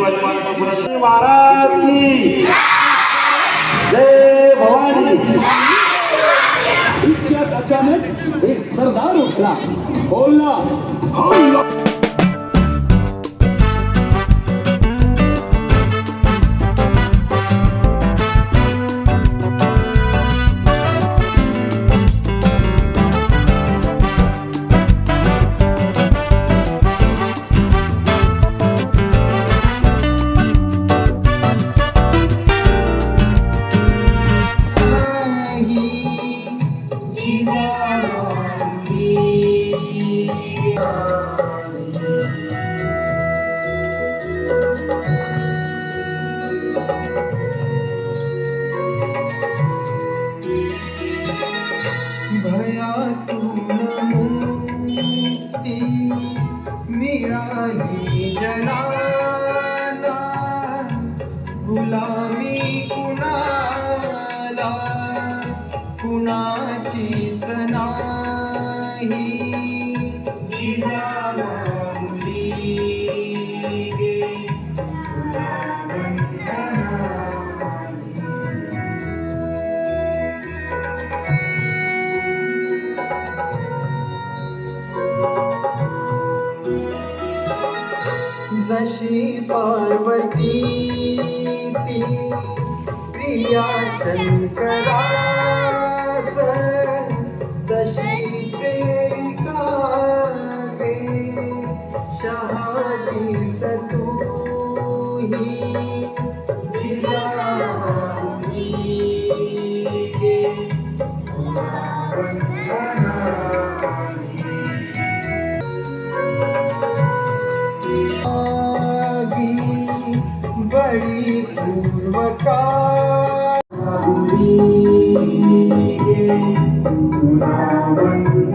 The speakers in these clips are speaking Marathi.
महाराज महाराज की। जय भवानी। इतक्यात अचानक एक सरदार उठला. बोलला जशी पार्वती ती प्रिया शंकरा बड़ी पूर्वका तुझ्या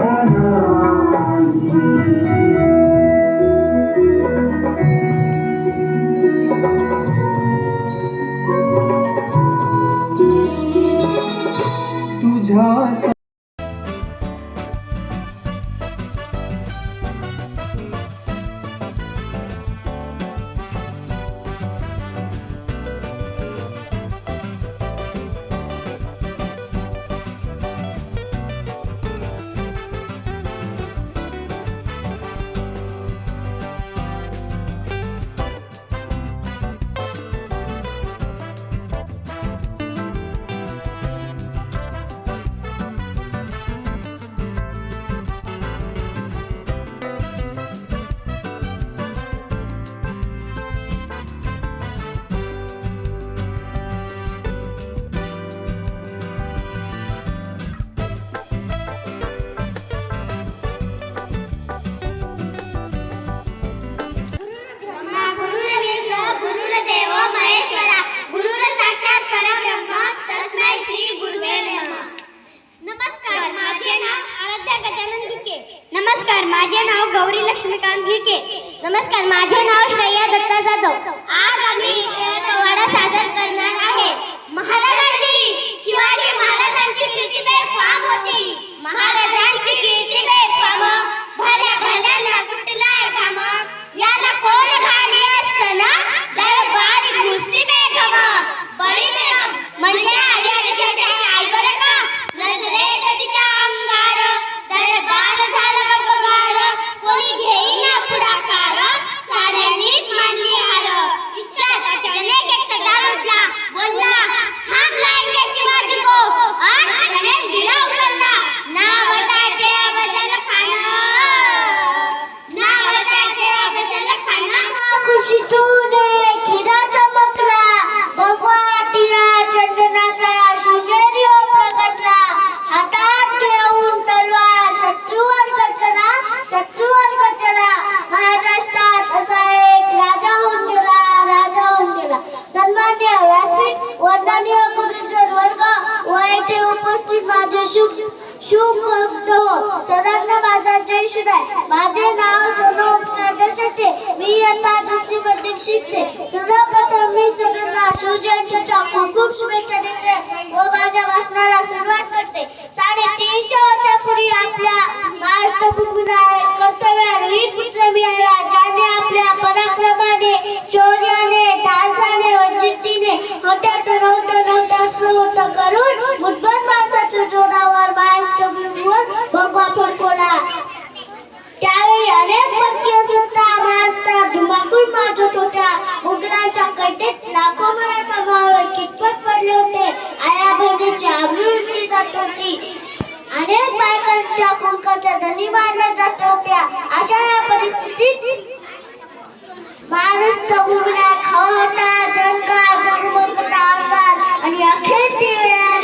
लक्ष्मीकांत नमस्कार. माझे नाव श्रेया दत्ता जाधव. आज आम्ही इथे पोवाडा सादर करणार आहे. महाराजांची शिवाजी महाराजांची कीर्ती होती. महाराज असतील माझे शुभ शुभ भक्त हो सर्वांना माझा जय शिवाय. माझे नाव सोनू उपकारण्यासाठी मी यंदा दुसरी मध्ये शिकते. सर्वप्रथम मी सर्वांना शिवजयंतीच्या खूप खूप शुभेच्छा देते व माझ्या वाचनाला सुरुवात करते. साडेतीनशे वर्षापूर्वी आपल्या महाराष्ट्र कर्तव्य वीर पुत्र मिळाला ज्याने आपल्या पराक्रमाने शौर्याने धासाने व जिद्दीने मोठ्या मोठं शौर्य इंग्रजांच्या कटेत लाखो मराठा मावळे कितपत पडले होते? आया बहिणीची आबरूची जात होती. अनेक बायकांच्या कुंकाच्या धनी मारल्या जात होत्या. अशा या परिस्थितीत माणूस तबुबला होता. जंगा जगमगता अंगात आणि अखेर ती वेळारी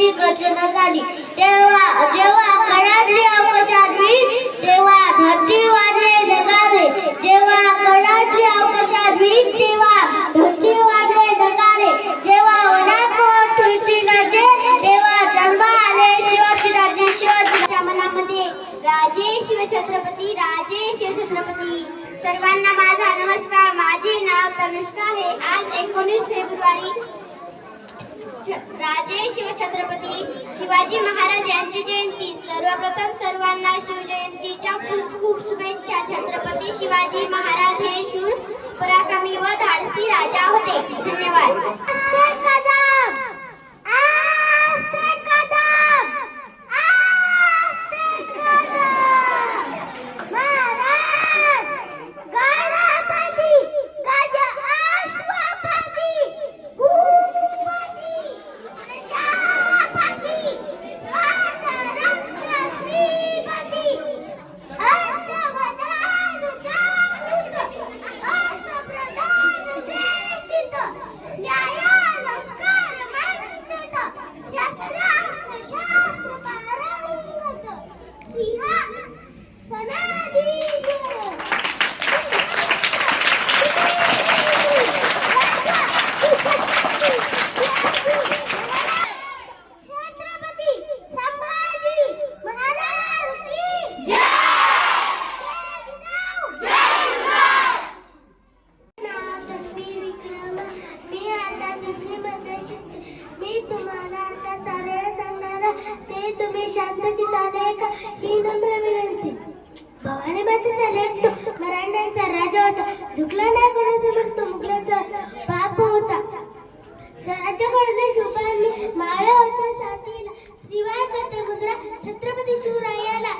सयाजीची गर्जना झाली. तेव्हा जेव्हा कडाडली अवकाशात तेव्हा धरती वाढले निघाले. जेव्हा कडाडली आकाशात वीज तेव्हा धरती वाढले ढगाले जेव्हा वनात मोठ तुळशी नाचे तेव्हा जन्म आले शिवाजीराजे शिवाजीच्या मनामध्ये राजे शिवछत्रपती राजे शिवछत्रपती सर्वांना माझा नमस्कार माझे नाव तनुष्का आहे आज एकोणीस फेब्रुवारी छ- राजे शिवछत्रपती शिवाजी महाराज यांची जयंती. सर्वप्रथम सर्वांना शिवजयंतीच्या खूप खूप शुभेच्छा. छत्रपती शिवाजी महाराज हे शूर पराक्रमी व धाडसी राजा होते. धन्यवाद. शांत चिताने का ही नम्र विनंती भवानी मातेचा लेख तो मराठ्यांचा राजा होता. झुकला नाही कोणासमोर तो मुघलाचा बाप होता. स्वराज्याकडून शुभांनी माळा होता. साथीला श्रीवार करते मुद्रा. छत्रपती शिवरायाला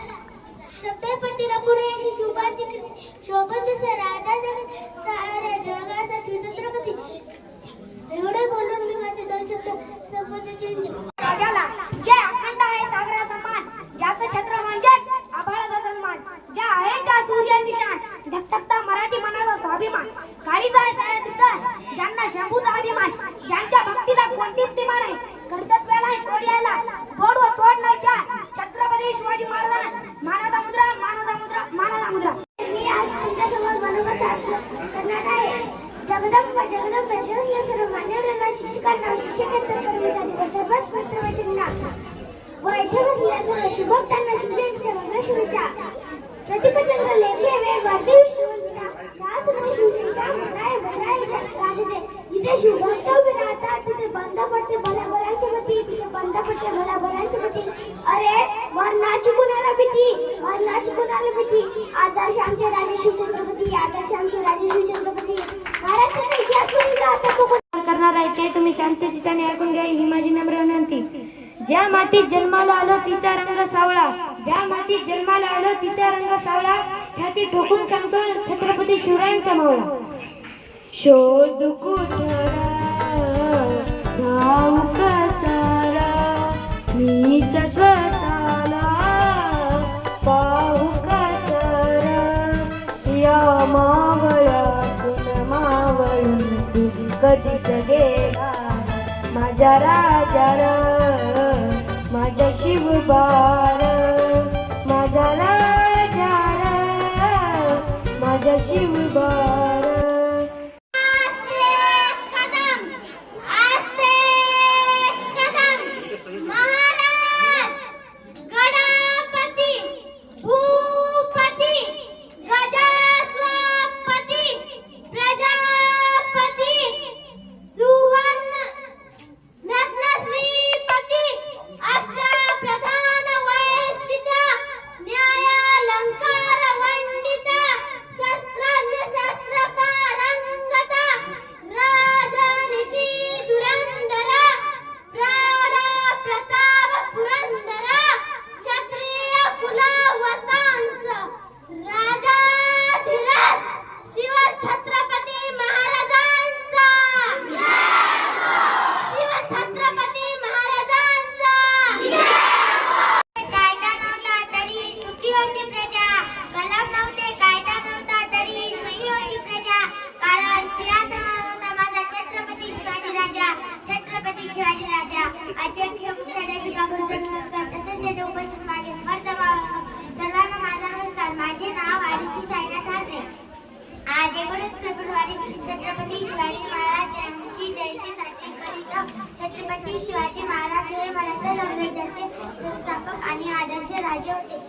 शब्दपट्टीला पुरे अशी शुभाची कीर्ती शोभन जसा राजा जगाचा साऱ्या जगाचा शिवछत्रपती. एवढे बोलून मी माझे दोन शब्द संपत्तीचे शुभेच्छा प्रतिपचंद्र लेखे वे वाढदिव शिवंता शास्त्र शिवशेषा मनाय बनाय राजते जिथे तिथे बंद पडते तिथे बंद पडते अरे वर्णाची कुणाला भीती वर्णाची कुणाला भीती आदर्श आमचे राजे शिवछत्रपती आदर्श आमचे राजे शिवछत्रपती महाराष्ट्राचा इतिहास आता खूप करणार आहे ते तुम्ही शांत ऐकून घ्या ही माझी नम्र विनंती. ज्या मातीत जन्माला आलो तिचा रंग सावळा. ज्या मातीत जन्माला आलो तिचा रंग सावळा छाती ठोकून सांगतो छत्रपती शिवरायांचा मावळा. शोध कुठरा धाव कसारा मीच स्वतःला पाहू कसारा या मावळ्यातून मावळून कधीच गेला माझ्या राजार माझ्या शिवबार माझ्या छत्रपती शिवाजी महाराज हे मराठा संघटनेचे संस्थापक आणि आदर्श राजे होते.